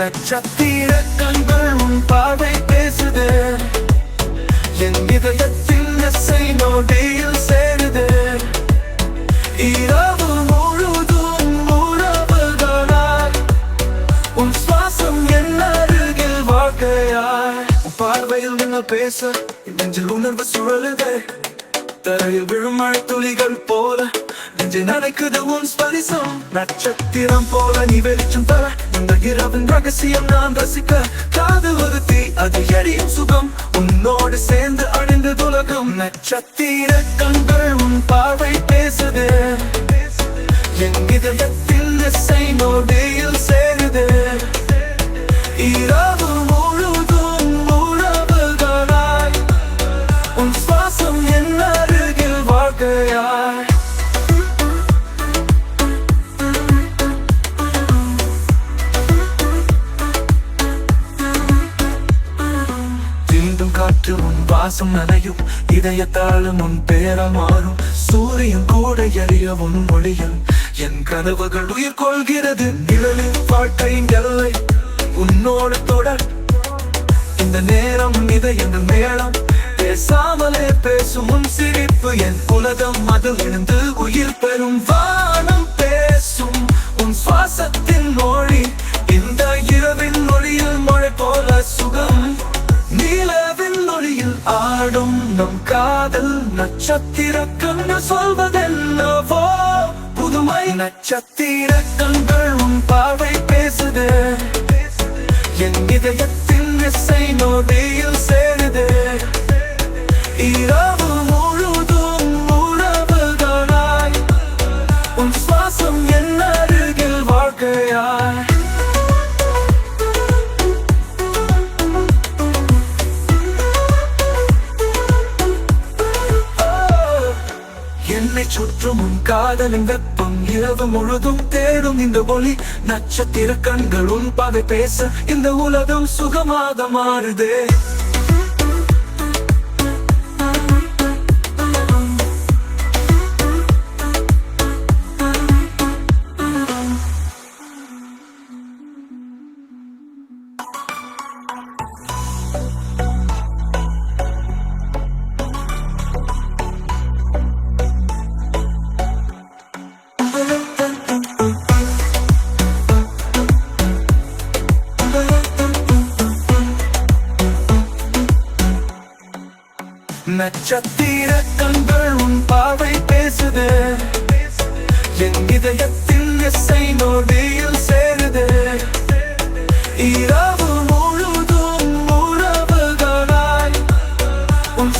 நட்சத்திர கண்கள் உன் பார்வை பேசுது. என் இதயத்தின் இசை நோடியில் சேருது. இரவு முழுதும் உறவுகளாய் உன் சுவாசம் என் அருகில் வாழ்க்கையாய். உன் பார்வையில் நீங்கள் பேச நெஞ்சில் உணர்வு சுழலுதே. தரையில் விழும் மழை துளிகள் போல நெஞ்சை நனைக்குது உன் ஸ்பரிசம். நட்சத்திரம் போல நீ வெளிச்சம் தர இந்த இரவின் ரகசியம் நான் ரசிக்க காது ஒரு தீ அது எரியும் சுகம். உன்னோடு சேர்ந்து அணிந்து உலகம். நட்சத்திர கண்கள் உன் பார்வை பேசுது. என் இதயத்தில் இசை நொடியில் காற்று நனையும் இதயத்தாலும் உன் பேரால் மாறும். சூரியன் கூட எரிய உன் மொழியில் என் கனவுகள் உயிர் கொள்கிறது. நிழலின் பாட்டை எல்லை உன்னோடு தொடர். இந்த நேரம் இதயங்கள் மேளம் பேசாமலே பேசும் உன் சிரிப்பு. என் உலகம் அதில் இருந்து உயிர் பெறும் வா. ஆடும் நம் காதல் நட்சத்திர கண்ணு சொல்வதென்னவோ? புதுமை நட்சத்திர கண்கள் உன் பார்வை பேசுது. என் இதயத்தின் இசை நொடியில் சேருது. இரவு முழுதும் உறவுகளாய் உன் சுவாசம் என் அருகில் வாழ்க்கையாய். என்னை சுற்றும் உன் காதலின் வெப்பம் இரவு முழுதும் தேடும் இந்த ஒளி. நட்சத்திர கண்கள் உன் பாதை பேச இந்த உலகம் சுகமாக மாறுதே. நட்சத்திர கண்கள் உன் பார்வை பேசுது. என் இதயத்தில் இசை நோடியில் சேருது. இரவு முழுதும் உறவுகளாய் உன்